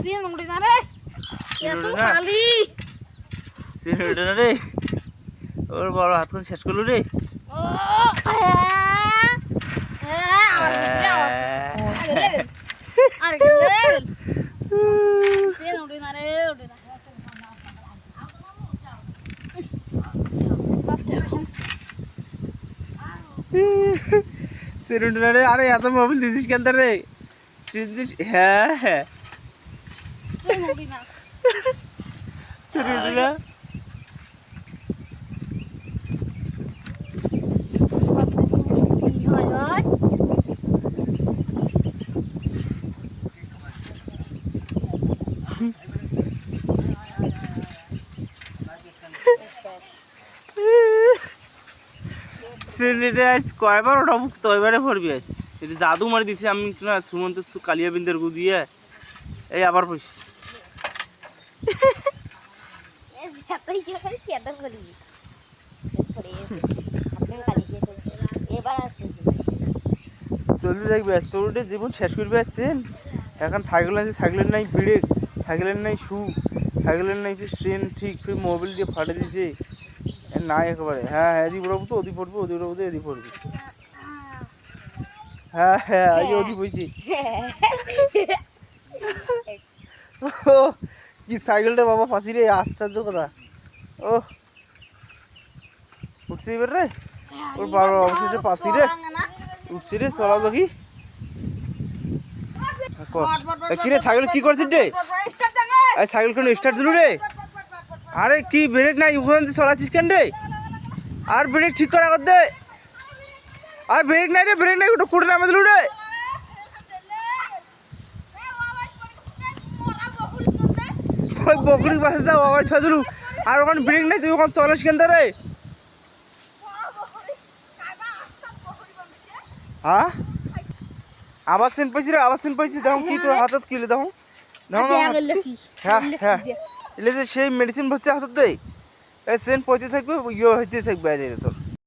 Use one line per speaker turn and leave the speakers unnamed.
Scene উড়ি না রে? এত খালি।
সিনে ওঠে না রে? ওর বড় হাতখান শেষ করল রে?
ও আমার লেভেল আর লেভেল সিন উড়ি না রে উড়ি না।
সিনে রে? আরে এত মোবাইল দিছিস কেন রে? চিনছিস? হ্যাঁ হ্যাঁ। সিনেটা আজ কয়বার ওটা মুক্ত এবারে ভরবি আজ। এটা জাদু মারি দিছি আমি না সুমন্ত সু- কালিয়া বিন্দের গু দিয়ে এই আবার পড়িস চলতে থাকবে তোর ওটা জীবন শেষ করবে আসছেন এখন সাইকেল আছে সাইকেলের নাই ব্রেক সাইকেলের নাই শু সাইকেলের নাই ফির চেন ঠিক ফির মোবিল দিয়ে ফাটে দিয়েছে। নাই একেবারে। হ্যাঁ হ্যাঁ এদি পড়ব তো ওদি পড়ব ওদি পড়ব তো এদি পড়বি। হ্যাঁ হ্যাঁ আজ ওদি পড়ছি ও কি সাইকেলটা বাবা ফাঁসি রে আশ্চর্য কথা ও উঠছি এবার রে? ওর বাবা অবশেষে পাশি রে। উঠছি রে চলা দেখি। কি রে সাইকেল কি করছিস রে? সাইকেল কোন স্টার্ট দিলু রে? আরে কি ব্রেক নাই? ওখান চলাছিস কেন রে? আর ব্রেক ঠিক করা কর দে আর ব্রেক নাই রে ব্রেক নাই, ওটা কুড়ে নামে দিলু রে। ওই বকরি পাশে যাও আওয়াজ ফেলে দিলু আর ওখানে ব্রেক নাই তুই ওখানে হ্যাঁ? আবার সেন পাইছি রে আবার সেন পাইছি। দেখো কি তোর হাতত কিলে না হাত- হ্যাঁ হ্যাঁ। এলে যে সেই মেডিসিন বসছে হাতত দেয় এই সেন পইতে থাকবে ইয়ে হইতে থাকবে আজ তোর।